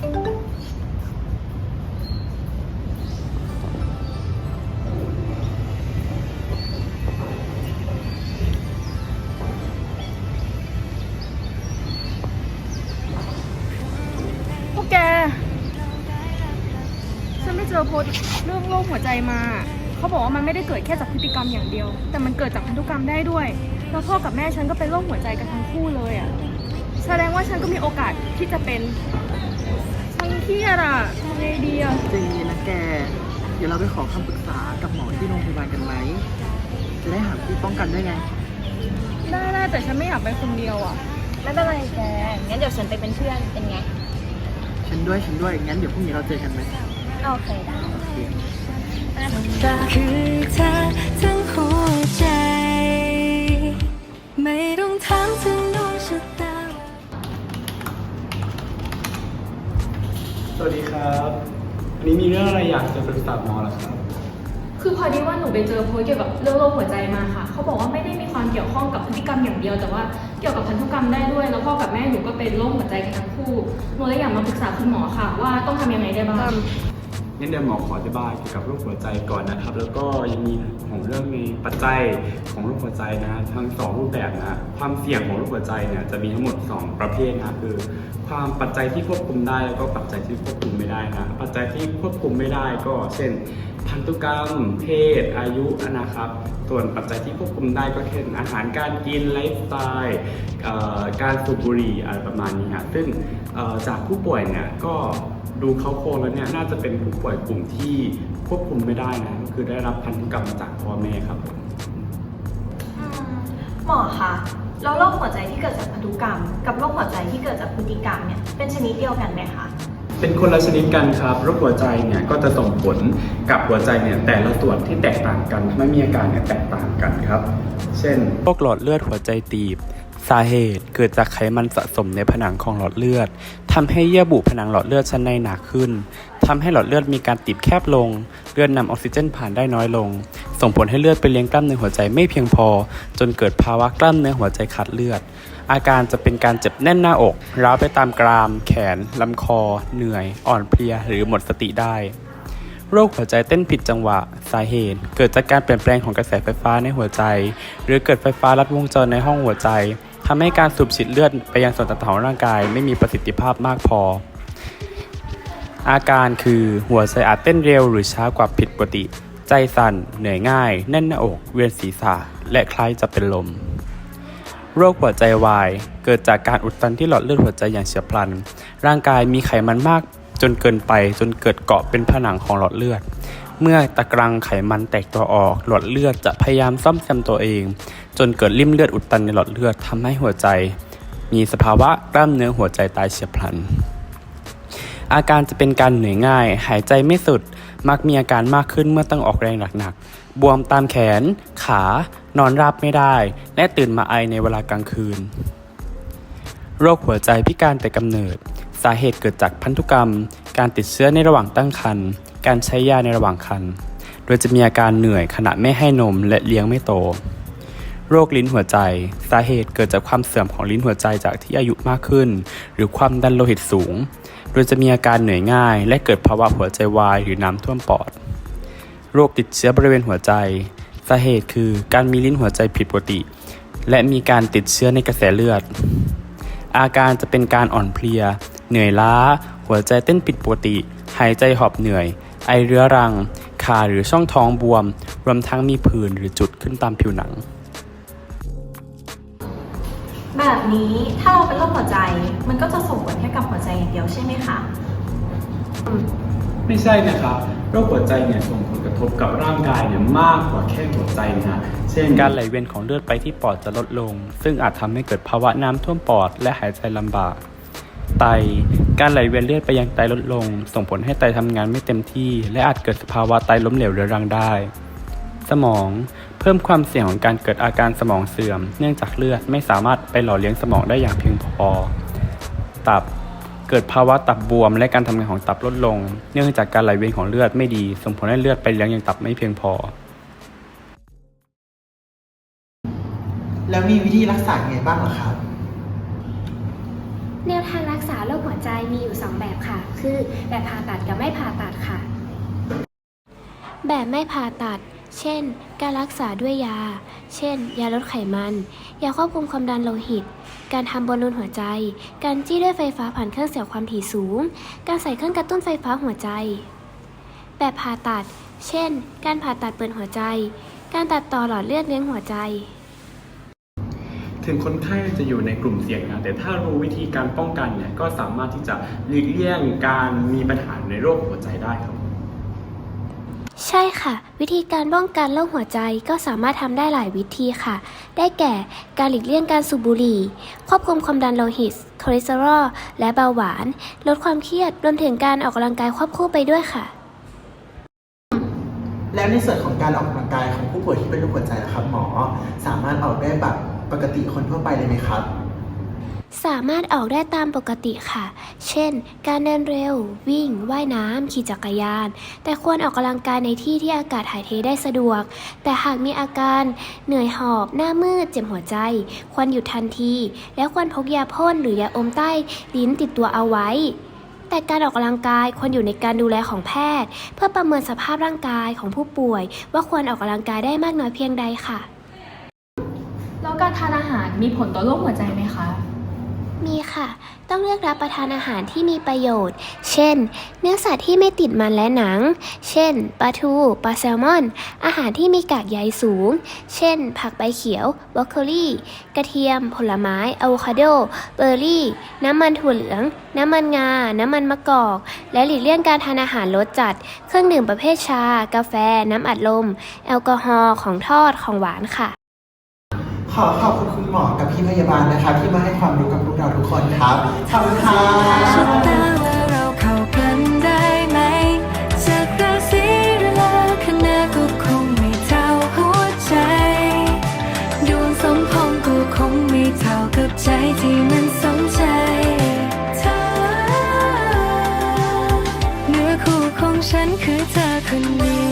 พวกแก ฉันไม่เจอโพสต์เรื่องโรคหัวใจมา เขาบอกว่ามันไม่ได้เกิดแค่จากพฤติกรรมอย่างเดียว แต่มันเกิดจากพันธุกรรมได้ด้วย แล้วพ่อกับแม่ฉันก็เป็นโรคหัวใจกันทั้งคู่เลยอะแสดงว่า ฉันก็มีโอกาสที่จะเป็นฉันเครียดอะทำไงดีอะใจเย็นนะแก เดี๋ยวเราไปขอคำปรึกษากับหมอที่โรงพยาบาลกันไหม จะได้หาวิธีป้องกันได้ไง ได้ได้แต่ฉันไม่อยากไปคนเดียวอะไม่เป็นไรแก งั้นเดี๋ยวฉันไปเป็นเพื่อน เป็นไง ฉันด้วยฉันด้วย งั้นเดี๋ยวพรุ่งนี้เราเจอกันไหมโอเคได้โอเคคือเธอทั้งหัวใจ ไม่ต้องถามถึงด สวัสดีครับวันนี้มีเรื่องอะไรอยากจะปรึกษาหมอเหรอครับ คือพอดีว่าหนูไปเจอโพสต์เกี่ยวกับเรื่องโรคหัวใจมาค่ะ เขาบอกว่าไม่ได้มีความเกี่ยวข้องกับพฤติกรรมอย่างเดียว แต่ว่าเกี่ยวกับพันธุกรรมได้ด้วย แล้วพ่อกับแม่หนูก็เป็นโรคหัวใจกันทั้งคู่ หนูเลยอยากมาปรึกษาคุณหมอค่ะ ว่าต้องทำยังไงได้บ้าง งั้นเดี๋ยวหมอขออธิบายเกี่ยวกับโรคหัวใจก่อนนะครับ แล้วก็ยังมีของเรื่องมีปัจจัยของโรคหัวใจนะทั้งสองรูปแบบนะความเสี่ยงของโรคหัวใจเนี่ยจะมีทั้งหมด 2 ประเภทนะคือ ความปัจจัยที่ควบคุมได้แล้วก็ปัจจัยที่ควบคุมไม่ได้นะปัจจัยที่ควบคุมไม่ได้ก็เช่นพันธุกรรม เพศ อายุนะครับ ส่วนปัจจัยที่ควบคุมได้ก็เช่น อาหารการกินไลฟ์สไตล์การสูบบุหรี่อะไรประมาณนี้ฮะซึ่งจากผู้ป่วยเนี่ยก็ดูเขาโครงแล้วเนี่ยน่าจะเป็นผู้ป่วยกลุ่มที่ควบคุมไม่ได้นะก็คือได้รับพันธุกรรมจากพ่อแม่ครับหมอคะแล้วโรคหัวใจที่เกิดจากพันธุกรรม กับโรคหัวใจที่เกิดจากพฤติกรรมเนี่ยเป็นชนิดเดียวกันไหมคะ เป็นคนละชนิดกันครับโรคหัวใจเนี่ยก็จะส่งผลกับหัวใจเนี่ยแต่ละส่วนที่แตกต่างกันไม่มีอาการเนี่ยแตกต่างกันครับ เช่นโรคหลอดเลือดหัวใจตีบ สาเหตุเกิดจากไขมันสะสมในผนังของหลอดเลือดทำให้เยื่อบุผนังหลอดเลือดชั้นในหนาขึ้นทำให้หลอดเลือดมีการตีบแคบลง เลือดนำออกซิเจนผ่านได้น้อยลง ส่งผลให้เลือดไปเลี้ยงกล้ามเนื้อหัวใจไม่เพียงพอ จนเกิดภาวะกล้ามเนื้อหัวใจขาดเลือด อาการจะเป็นการเจ็บแน่นหน้าอก ร้าวไปตามกราม แขนลำคอ เหนื่อย อ่อนเพลีย หรือหมดสติได้ โรคหัวใจเต้นผิดจังหวะ สาเหตุ เกิดจากการเปลี่ยนแปลงของกระแสไฟฟ้าในหัวใจ หรือเกิดไฟฟ้าลัดวงจรในห้องหัวใจทำให้การสูบฉีดเลือดไปยังส่วนต่างๆของร่างกาย ไม่มีประสิทธิภาพมากพอ อาการคือหัวใจอาจเต้นเร็วหรือช้ากว่าผิดปกติ ใจสั่น เหนื่อยง่าย แน่นหน้าอก เวียนศีรษะ และคล้ายจะเป็นลม โรคหัวใจวาย เกิดจากการอุดตันที่หลอดเลือดหัวใจอย่างเฉียบพลัน ร่างกายมีไขมันมากจนเกินไปจนเกิดเกาะเป็นผนังของหลอดเลือด เมื่อตะกรังไขมันแตกตัวออก หลอดเลือดจะพยายามซ่อมแซมตัวเอง จนเกิดริ่มเลือดอุดตันในหลอดเลือดทำให้หัวใจ มีสภาวะกล้ามเนื้อหัวใจตายเฉียบพลัน อาการจะเป็นการเหนื่อยง่าย หายใจไม่สุด มักมีอาการมากขึ้นเมื่อต้องออกแรงหนักๆ บวมตามแขน ขา นอนราบไม่ได้ และตื่นมาไอในเวลากลางคืน โรคหัวใจพิการแต่กำเนิด สาเหตุเกิดจากพันธุกรรม การติดเชื้อในระหว่างตั้งครรภ์การใช้ยาในระหว่างครรภ์โดยจะมีอาการเหนื่อยขณะไม่ให้นมและเลี้ยงไม่โต โรคลิ้นหัวใจ สาเหตุเกิดจากความเสื่อมของลิ้นหัวใจจากที่อายุมากขึ้น หรือความดันโลหิตสูง โดยจะมีอาการเหนื่อยง่าย และเกิดภาวะหัวใจวายหรือน้ำท่วมปอด โรคติดเชื้อบริเวณหัวใจาเหตุคือการมีลิ้นหัวใจผิดปกติ และมีการติดเชื้อในกระแสเลือด อาการจะเป็นการอ่อนเพลีย เหนื่อยล้า หัวใจเต้นผิดปกติ หายใจหอบเหนื่อย ไอเรื้อรัง ขาหรือช่องท้องบวม รวมทั้งมีผื่นหรือจุดขึ้นตามผิวหนัง แบบนี้ถ้าเราเป็นโรคหัวใจมันก็จะส่งผลแค่กับหัวใจอย่างเดียวใช่ไหมคะ ไม่ใช่นะครับ โรคหัวใจเนี่ยส่งผลกระทบกับร่างกายเนี่ยมากกว่าแค่หัวใจนะเช่น การไหลเวียนของเลือดไปที่ปอดจะลดลง ซึ่งอาจทำให้เกิดภาวะน้ำท่วมปอดและหายใจลำบาก ไต การไหลเวียนเลือดไปยังไตลดลง ส่งผลให้ไตทำงานไม่เต็มที่ และอาจเกิดสภาวะไตล้มเหลวเรื้อรังได้ สมอง เพิ่มความเสี่ยงของการเกิดอาการสมองเสื่อม เนื่องจากเลือดไม่สามารถไปหล่อเลี้ยงสมองได้อย่างเพียงพอ ตับ เกิดภาวะตับบวม และการทำงานของตับลดลง เนื่องจากการไหลเวียนของเลือดไม่ดี ส่งผลให้เลือดไปเลี้ยงยังตับไม่เพียงพอ แล้วมีวิธีรักษาไงบ้างเหรอครับ แนวทางรักษาโรคหัวใจมีอยู่ 2 แบบค่ะ คือแบบผ่าตัดกับไม่ผ่าตัดค่ะ แบบไม่ผ่าตัด เช่น การรักษาด้วยยา เช่น ยาลดไขมัน ยาควบคุมความดันโลหิต การทำบอลลูนหัวใจ การจี้ด้วยไฟฟ้าผ่านเครื่องเสียบความถี่สูง การใส่เครื่องกระตุ้นไฟฟ้าหัวใจ แบบผ่าตัด เช่น การผ่าตัดเปิดหัวใจ การตัดต่อหลอดเลือดเลี้ยงหัวใจ ถึงคนไข้จะอยู่ในกลุ่มเสี่ยงนะแต่ถ้ารู้วิธีการป้องกันเนี่ยก็สามารถที่จะหลีกเลี่ยงการมีปัญหาในโรคหัวใจได้ครับ ใช่ค่ะ วิธีการป้องกันโรคหัวใจก็สามารถทำได้หลายวิธีค่ะ ได้แก่การหลีกเลี่ยงการสูบบุหรี่ ควบคุมความดันโลหิตคอเลสเตอรอลและเบาหวาน ลดความเครียดรวมถึงการออกกำลังกายควบคู่ไปด้วยค่ะ แล้วในส่วนของการออกกำลังกายของผู้ป่วยที่เป็นโรคหัวใจนะครับหมอ สามารถออกได้แบบปกติคนทั่วไปเลยไหมครับ สามารถออกได้ตามปกติค่ะ เช่น การเดินเร็ว วิ่ง ว่ายน้ำ ขี่จักรยาน แต่ควรออกกำลังกายในที่ที่อากาศถ่ายเทได้สะดวก แต่หากมีอาการเหนื่อยหอบ หน้ามืด เจ็บหัวใจ ควรหยุดทันที และควรพกยาพ่นหรือยาอมใต้ลิ้นติดตัวเอาไว้ แต่การออกกำลังกายควรอยู่ในการดูแลของแพทย์ เพื่อประเมินสภาพร่างกายของผู้ป่วย ว่าควรออกกำลังกายได้มากน้อยเพียงใดค่ะ แล้วการทานอาหารมีผลต่อโรคหัวใจไหมคะ ค่ะ ต้องเลือกรับประทานอาหารที่มีประโยชน์ เช่น เนื้อสัตว์ที่ไม่ติดมันและหนัง เช่น ปลาทู ปลาแซลมอน อาหารที่มีกากใยสูง เช่น ผักใบเขียว บรอกโคลีกระเทียม ผลไม้ อะโวคาโด เบอร์รี่ น้ำมันถั่วเหลือง น้ำมันงา น้ำมันมะกอก และหลีกเลี่ยงการทานอาหารรสจัด เครื่องดื่มประเภทชา กาแฟ น้ำอัดลม แอลกอฮอล์ ของทอด ของหวานค่ะ ขอขอบคุณคุณหมอกับพี่พยาบาลนะครับที่มาให้ความรู้กับพวกเราทุกคนครับ ขอบคุณค่ะ ใจที่มันสมใจเธอเนื้อคู่ของฉันคือเธอคนเดียว